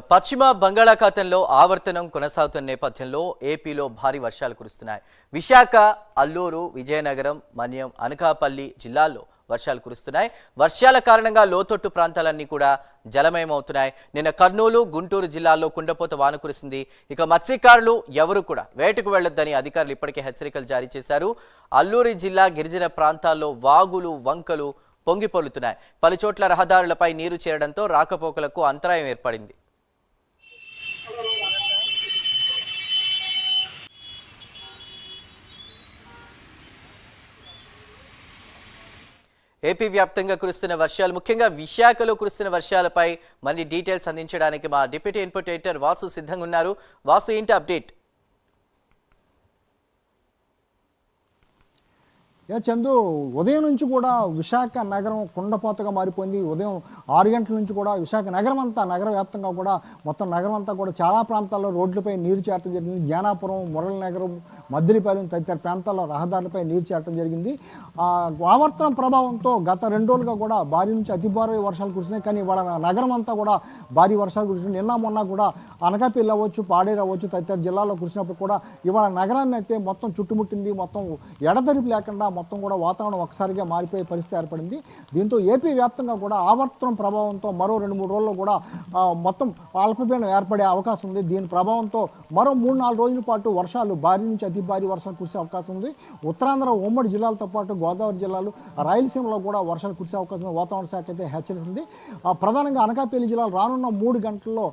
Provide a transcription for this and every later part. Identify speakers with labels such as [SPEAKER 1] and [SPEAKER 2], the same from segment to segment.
[SPEAKER 1] పశ్చిమ బంగాళాఖాతంలో ఆవర్తనం కొనసాగుతున్న నేపథ్యంలో ఏపీలో భారీ వర్షాలు కురుస్తున్నాయి. విశాఖ అల్లూరు విజయనగరం మన్యం అనకాపల్లి జిల్లాల్లో వర్షాలు కురుస్తున్నాయి. వర్షాల కారణంగా లోతట్టు ప్రాంతాలన్నీ కూడా జలమయమవుతున్నాయి. నిన్న కర్నూలు గుంటూరు జిల్లాల్లో కుండపోత వాన కురిసింది. ఇక మత్స్యకారులు ఎవరు కూడా వేటకు వెళ్ళొద్దని అధికారులు ఇప్పటికే హెచ్చరికలు జారీ చేశారు. అల్లూరి జిల్లా గిరిజన ప్రాంతాల్లో వాగులు వంకలు పొంగిపొలుతున్నాయి పలుచోట్ల రహదారులపై నీరు చేరడంతో రాకపోకలకు అంతరాయం ఏర్పడింది. ఏపీ వ్యాప్తంగా కురుస్తున్న వర్షాలు ముఖ్యంగా విశాఖలో కురుస్తున్న వర్షాలపై మరిన్ని డీటెయిల్స్ అందించడానికి మా డిప్యూటీ ఇన్పుట్ ఎడిటర్ వాసు సిద్ధంగా ఉన్నారు. వాసు ఏంటి అప్డేట్?
[SPEAKER 2] చందు ఉదయం నుంచి కూడా విశాఖ నగరం కుండపోతగా మారిపోయింది. ఉదయం ఆరు గంటల నుంచి కూడా విశాఖ నగరం అంతా నగర వ్యాప్తంగా కూడా మొత్తం నగరం అంతా కూడా చాలా ప్రాంతాల్లో రోడ్లపై నీరు చేరటం జరిగింది. జ్ఞానాపురం మురళి నగరం మద్దిలిపాలెం తదితర ప్రాంతాల్లో రహదారులపై నీరు చేరటం జరిగింది. ఆ ఆవర్తనం ప్రభావంతో గత రెండు రోజులుగా కూడా భారీ నుంచి అతి భారీ వర్షాలు కురిసినాయి కానీ వాళ్ళ నగరం అంతా కూడా భారీ వర్షాలు కురిసినాయి నిన్న మొన్న కూడా అనకాపల్లి అవ్వచ్చు పాడేరు అవ్వచ్చు తదితర జిల్లాల్లో కురిసినప్పుడు కూడా ఇవాళ నగరాన్ని అయితే మొత్తం చుట్టుముట్టింది. మొత్తం ఎడతెరిపి లేకుండా మొత్తం కూడా వాతావరణం ఒకసారిగా మారిపోయే పరిస్థితి ఏర్పడింది. దీంతో ఏపీ వ్యాప్తంగా కూడా ఆవర్తనం ప్రభావంతో మరో రెండు మూడు రోజుల్లో కూడా మొత్తం అల్పపీడనం ఏర్పడే అవకాశం ఉంది. దీని ప్రభావంతో మరో మూడు నాలుగు రోజుల పాటు వర్షాలు భారీ నుంచి అతి భారీ వర్షాలు కురిసే అవకాశం ఉంది. ఉత్తరాంధ్ర ఉమ్మడి జిల్లాలతో పాటు గోదావరి జిల్లాలు రాయలసీమలో కూడా వర్షాలు కురిసే అవకాశం ఉంది. వాతావరణ శాఖ అయితే హెచ్చరిస్తుంది. ప్రధానంగా అనకాపల్లి జిల్లాలో రానున్న మూడు గంటల్లో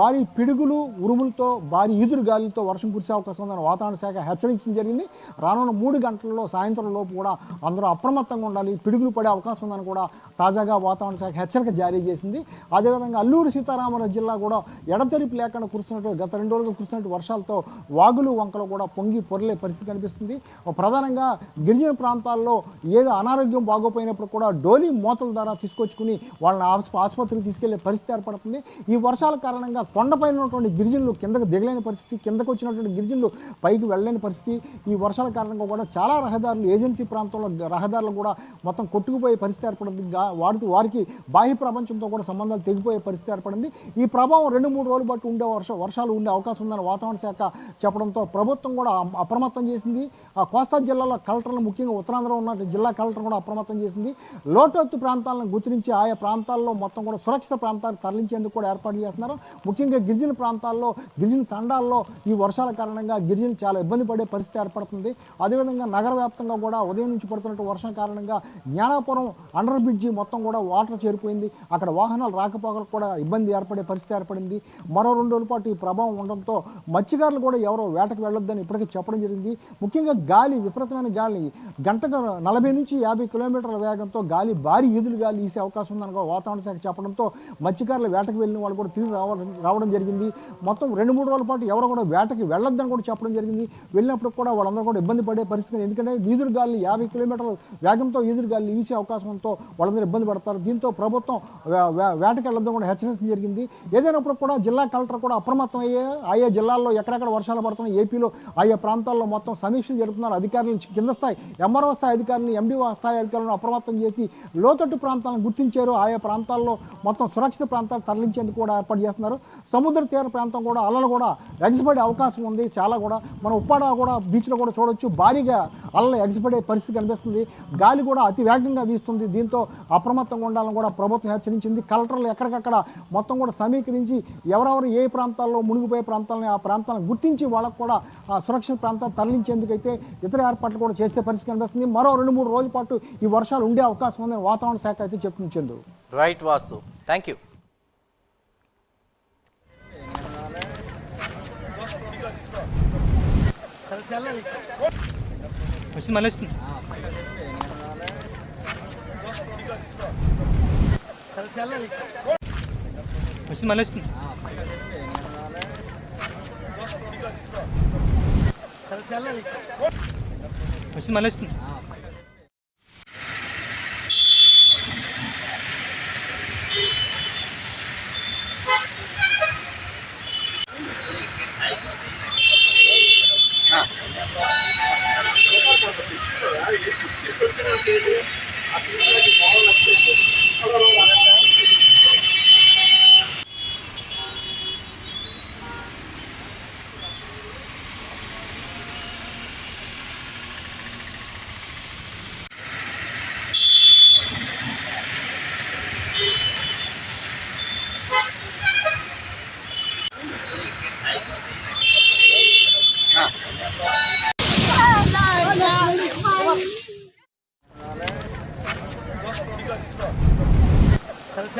[SPEAKER 2] భారీ పిడుగులు ఉరుములతో భారీ ఈదురు గాలులతో వర్షం కురిసే అవకాశం ఉందని వాతావరణ శాఖ హెచ్చరించడం జరిగింది. రానున్న మూడు గంటల్లో సాయంత్రం లోపు కూడా అందరూ అప్రమత్తంగా ఉండాలి పిడుగులు పడే అవకాశం ఉందని కూడా తాజాగా వాతావరణ శాఖ హెచ్చరిక జారీ చేసింది. అదేవిధంగా అల్లూరు సీతారామరాజు జిల్లా కూడా ఎడతెరిపి లేకుండా కురుస్తున్నట్టు గత రెండు రోజులుగా కురుస్తున్నట్టు వర్షాలతో వాగులు వంకలు కూడా పొంగి పొరలే పరిస్థితి కనిపిస్తుంది. ప్రధానంగా గిరిజన ప్రాంతాల్లో ఏదో అనారోగ్యం బాగోపోయినప్పుడు కూడా డోలీ మూతల ద్వారా తీసుకొచ్చుకుని వాళ్ళని ఆసుపత్రికి తీసుకెళ్ళే పరిస్థితి ఏర్పడుతుంది. ఈ వర్షాల కారణంగా కొండపైన ఉన్నటువంటి గిరిజనులు కిందకు దిగలేని పరిస్థితి కిందకు వచ్చినటువంటి గిరిజనులు పైకి వెళ్ళలేని పరిస్థితి. ఈ వర్షాల కారణంగా కూడా చాలా రహదారులు ఏజెన్సీ ప్రాంతంలో రహదారులు కూడా మొత్తం కొట్టుకుపోయే పరిస్థితి ఏర్పడింది వారికి వాటితో వారికి బాహ్య ప్రపంచంతో కూడా సంబంధాలు తెగిపోయే పరిస్థితి ఏర్పడింది. ఈ ప్రభావం రెండు మూడు రోజుల పాటు ఉండే వర్ష వర్షాలు ఉండే అవకాశం ఉందని వాతావరణ శాఖ చెప్పడంతో ప్రభుత్వం కూడా అప్రమత్తం చేసింది. ఆ కోస్తా జిల్లాలో కలెక్టర్లు ముఖ్యంగా ఉత్తరాంధ్రలో ఉన్న జిల్లా కలెక్టర్ కూడా అప్రమత్తం చేసింది. లోటత్తు ప్రాంతాలను గుర్తించి ఆయా ప్రాంతాల్లో మొత్తం కూడా సురక్షిత ప్రాంతాలు తరలించేందుకు కూడా ఏర్పాటు చేస్తున్నారు. ముఖ్యంగా గిరిజన ప్రాంతాల్లో గిరిజన తండాల్లో ఈ వర్షాల కారణంగా గిరిజనులు చాలా ఇబ్బంది పడే పరిస్థితి ఏర్పడుతుంది. అదేవిధంగా నగర వ్యాప్తంగా కూడా ఉదయం నుంచి పడుతున్నట్టు వర్షం కారణంగా జ్ఞానాపురం అండర్ బ్రిడ్జి మొత్తం కూడా వాటర్ చేరిపోయింది అక్కడ వాహనాలు రాకపోకలకు కూడా ఇబ్బంది ఏర్పడే పరిస్థితి ఏర్పడింది. మరో రెండు రోజుల పాటు ఈ ప్రభావం ఉండడంతో మత్స్యకారులు కూడా ఎవరో వేటకు వెళ్ళొద్దని ఇప్పటికే చెప్పడం జరిగింది. ముఖ్యంగా గాలి విపరీతమైన గాలి. గంటకు నలభై నుంచి యాభై కిలోమీటర్ల వేగంతో గాలి భారీ ఈదులు గాలి వీసే అవకాశం ఉందని వాతావరణ శాఖ చెప్పడంతో మత్స్యకారులు వేటకు వెళ్ళిన వాళ్ళు కూడా తిరిగి రావడం రావడం జరిగింది. మొత్తం రెండు మూడు రోజుల పాటు ఎవరు కూడా వేటకి వెళ్ళొద్దని కూడా చెప్పడం జరిగింది. వెళ్ళినప్పుడు కూడా వాళ్ళందరూ కూడా ఇబ్బంది పడే పరిస్థితి ఎందుకంటే ఈదురు గాలి యాభై కిలోమీటర్ల వేగంతో ఈదురు గాలి వీసే అవకాశంతో వాళ్ళందరూ ఇబ్బంది పడతారు. దీంతో ప్రభుత్వం వేటకి వెళ్ళొద్దని కూడా హెచ్చరించడం జరిగింది. ఏదైనప్పుడు కూడా జిల్లా కలెక్టర్ కూడా అప్రమత్తం అయ్యే ఆయా జిల్లాల్లో ఎక్కడెక్కడ వర్షాలు పడుతున్నాయి ఏపీలో ఆయా ప్రాంతాల్లో మొత్తం సమీక్షలు జరుపుతున్నారు. అధికారులు కింద స్థాయి ఎంఆర్ఓ స్థాయి అధికారులను ఎండిఓ స్థాయి అధికారులను అప్రమత్తం చేసి లోతట్టు ప్రాంతాలను గుర్తించారు. ఆయా ప్రాంతాల్లో మొత్తం సురక్షిత ప్రాంతాలు తరలించేందుకు కూడా ఏర్పాటు చేస్తున్నారు. సముద్ర తీర ప్రాంతం కూడా అలలు కూడా ఎగసిపడే అవకాశం ఉంది. చాలా కూడా మన ఉప్పాడ కూడా బీచ్లో కూడా చూడొచ్చు. భారీగా అలలు ఎగసిపడే పరిస్థితి కనిపిస్తుంది. గాలి కూడా అతి వేగంగా వీస్తుంది. దీంతో అప్రమత్తంగా ఉండాలని కూడా ప్రభుత్వం హెచ్చరించింది. కలెక్టర్లు ఎక్కడికక్కడ మొత్తం కూడా సమీకరించి ఎవరెవరు ఏ ప్రాంతాల్లో మునిగిపోయే ప్రాంతాలని ఆ ప్రాంతాలను గుర్తించి వాళ్ళకు కూడా సురక్షిత సురక్షిత ప్రాంతాలు తరలించేందుకైతే ఇతర ఏర్పాట్లు కూడా చేసే పరిస్థితి కనిపిస్తుంది. మరో రెండు మూడు రోజుల పాటు ఈ వర్షాలు ఉండే అవకాశం ఉందని వాతావరణ శాఖ అయితే చెప్పించింది
[SPEAKER 1] రైట్ వాసు థ్యాంక్ యూ.
[SPEAKER 3] మళ్ళీ మళ్ళీ వస్తుంది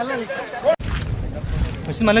[SPEAKER 3] వస్తుంది మళ్ళీ వస్తుంది వస్తుంది మళ్ళీ